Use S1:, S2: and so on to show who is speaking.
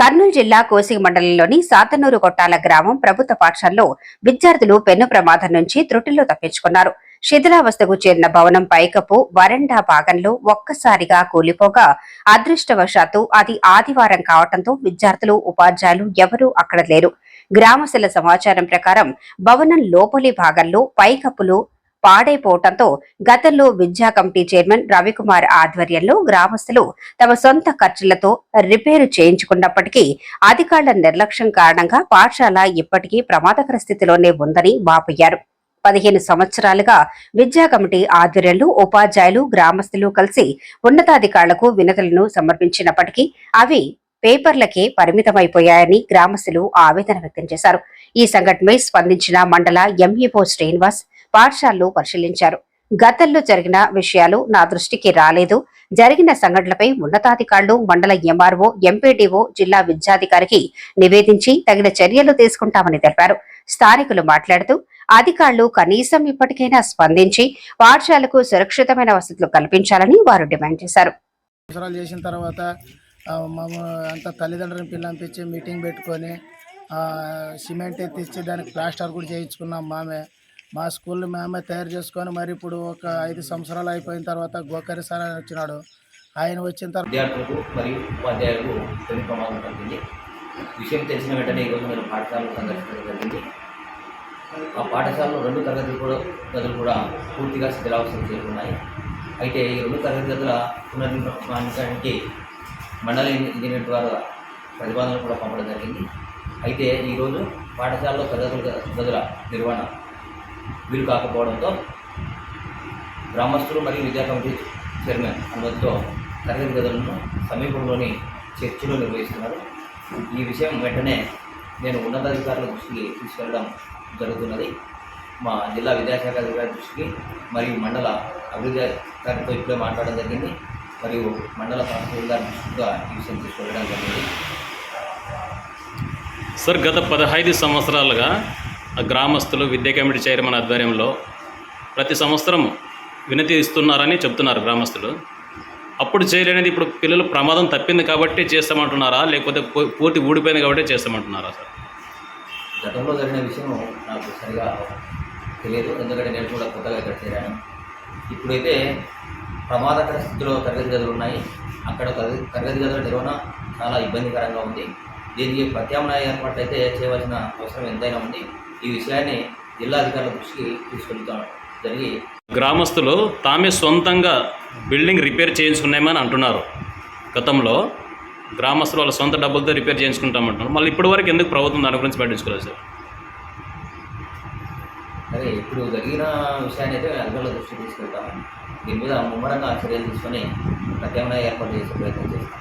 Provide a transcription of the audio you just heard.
S1: కర్నూలు జిల్లా కోసిగ మండలంలోని సాతనూరు కొట్టాల గ్రామం ప్రభుత్వ పాఠశాలలో విద్యార్థులు పెన్ను ప్రమాదం నుంచి త్రుటిలో తప్పించుకున్నారు. శిథిలావస్థకు చేరిన భవనం పైకప్పు వరండా భాగంలో ఒక్కసారిగా కూలిపోగా అదృష్టవశాత్తు అది ఆదివారం కావడంతో విద్యార్థులు ఉపాధ్యాయులు ఎవరూ అక్కడ లేరు. గ్రామస్తుల సమాచారం ప్రకారం భవనం లోపలి భాగంలో పైకప్పులు పాడైపోవటంతో గతంలో విద్యా కమిటీ చైర్మన్ రవికుమార్ ఆధ్వర్యంలో గ్రామస్తులు తమ సొంత ఖర్చులతో రిపేరు చేయించుకున్నప్పటికీ అధికారుల నిర్లక్ష్యం కారణంగా పాఠశాల ఇప్పటికీ ప్రమాదకర స్థితిలోనే ఉందని వాపోయారు పదిహేను సంవత్సరాలుగా విద్యా కమిటీ ఆధ్వర్యంలో ఉపాధ్యాయులు గ్రామస్తులు కలిసి ఉన్నతాధికారులకు వినతులను సమర్పించినప్పటికీ అవి పేపర్లకే పరిమితమైపోయాయని గ్రామస్తులు ఆవేదన వ్యక్తం చేశారు. ఈ సంఘటనపై స్పందించిన మండల ఎంఈఓ శ్రీనివాస్ పాఠశాలలో పరిశీలించారు. గతంలో జరిగిన విషయాలు నా దృష్టికి రాలేదు. జరిగిన సంఘటనలపై ఉన్నతాధికారులు మండల ఎంఆర్ఓ ఎంపీడీఓ జిల్లా విద్యాధికారికి నివేదించి తగిన చర్యలు తీసుకుంటామని తెలిపారు. స్థానికులు మాట్లాడుతూ అధికారులు కనీసం ఇప్పటికైనా స్పందించి పాఠశాలకు సురక్షితమైన వసతులు కల్పించాలని వారు డిమాండ్ చేశారు.
S2: చేసిన తర్వాత ఆ, అంత తల్లిదండ్రులను పిల్లంపించి మీటింగ్ పెట్టుకొని సిమెంట్ తెచ్చి దానికి ప్లాస్టర్ కూడా చేయించుకున్నాం మామే. మా స్కూల్ మేమే తయారు చేసుకొని మరి ఇప్పుడు ఒక ఐదు సంవత్సరాలు అయిపోయిన తర్వాత గోకరి సార్ అని వచ్చినాడు. ఆయన వచ్చిన తర్వాత
S3: విద్యార్థులకు మరియు ఉపాధ్యాయులకు కొన్ని ప్రమాదం కలిగింది. విషయం తెలిసిన వెంటనే ఈరోజు మీరు పాఠశాలను సందర్శించడం జరిగింది. ఆ పాఠశాలలో రెండు తరగతులు కూడా గదులు కూడా పూర్తిగా శిథిలావస్థలు చేరుకున్నాయి. అయితే ఈ రెండు తరగతి గదుల పునర్నిర్మాణానికి మండల ఇంజనీర్ ద్వారా ప్రతిపాదనలు కూడా పంపడం జరిగింది. అయితే ఈరోజు పాఠశాలలో తరగతుల గదుల నిర్వహణ వీలు కాకపోవడంతో గ్రామస్తులు మరియు విద్యా కమిటీ చైర్మన్ అనుమతితో తరగతి గదులను సమీపంలోని చర్చిలో నిర్వహిస్తున్నారు. ఈ విషయం వెంటనే నేను ఉన్నతాధికారుల దృష్టికి తీసుకెళ్ళడం జరుగుతున్నది. మా జిల్లా విద్యాశాఖ అధికారి దృష్టికి మరియు మండల అభివృద్ధి అధికారితో ఇప్పుడే మాట్లాడడం జరిగింది. మరియు మండల తహసీల్దార్ దృష్టిగా ఈ విషయం తీసుకెళ్ళడం జరిగింది.
S4: సార్ గత పదహైదు సంవత్సరాలుగా గ్రామస్తులు విద్యా కమిటీ చైర్మన్ ఆధ్వర్యంలో ప్రతి సంవత్సరం వినతి ఇస్తున్నారని చెప్తున్నారు గ్రామస్తులు. అప్పుడు చేయలేనిది ఇప్పుడు పిల్లలు ప్రమాదం తప్పింది కాబట్టి చేస్తామంటున్నారా? లేకపోతే పూర్తి ఊడిపోయింది కాబట్టి చేస్తామంటున్నారా సార్?
S3: గతంలో జరిగిన విషయం నాకు సరిగా తెలియదు. ఎందుకంటే నేను కూడా కొత్తగా ఇక్కడ చేరాను. ఇప్పుడైతే ప్రమాదకర స్థితిలో తరగతి గదులు ఉన్నాయి. అక్కడ తరగతి గదుల నిర్వహణ చాలా ఇబ్బందికరంగా ఉంది. దీనికి ప్రత్యామ్నాయ ఏర్పాట్లు అయితే చేయవలసిన అవసరం ఎంతైనా ఉంది. ఈ విషయాన్ని జిల్లాధికారుల దృష్టికి తీసుకెళ్తాం. జరిగి
S4: గ్రామస్తులు తామే సొంతంగా బిల్డింగ్ రిపేర్ చేయించుకున్నామని అంటున్నారు. గతంలో గ్రామస్తులు వాళ్ళ సొంత డబ్బులతో రిపేర్ చేయించుకుంటామంటున్నారు. మళ్ళీ ఇప్పటి వరకు ఎందుకు ప్రభుత్వం దాని గురించి పట్టించుకోలేదు సార్?
S3: సరే ఇప్పుడు జరిగిన విషయాన్ని అయితే అధికారుల దృష్టికి తీసుకెళ్తాము దీని మీద ముమ్మరంగా చర్యలు తీసుకొని ప్రత్యామ్నాయ ఏర్పాటు చేసే ప్రయత్నం చేస్తాం.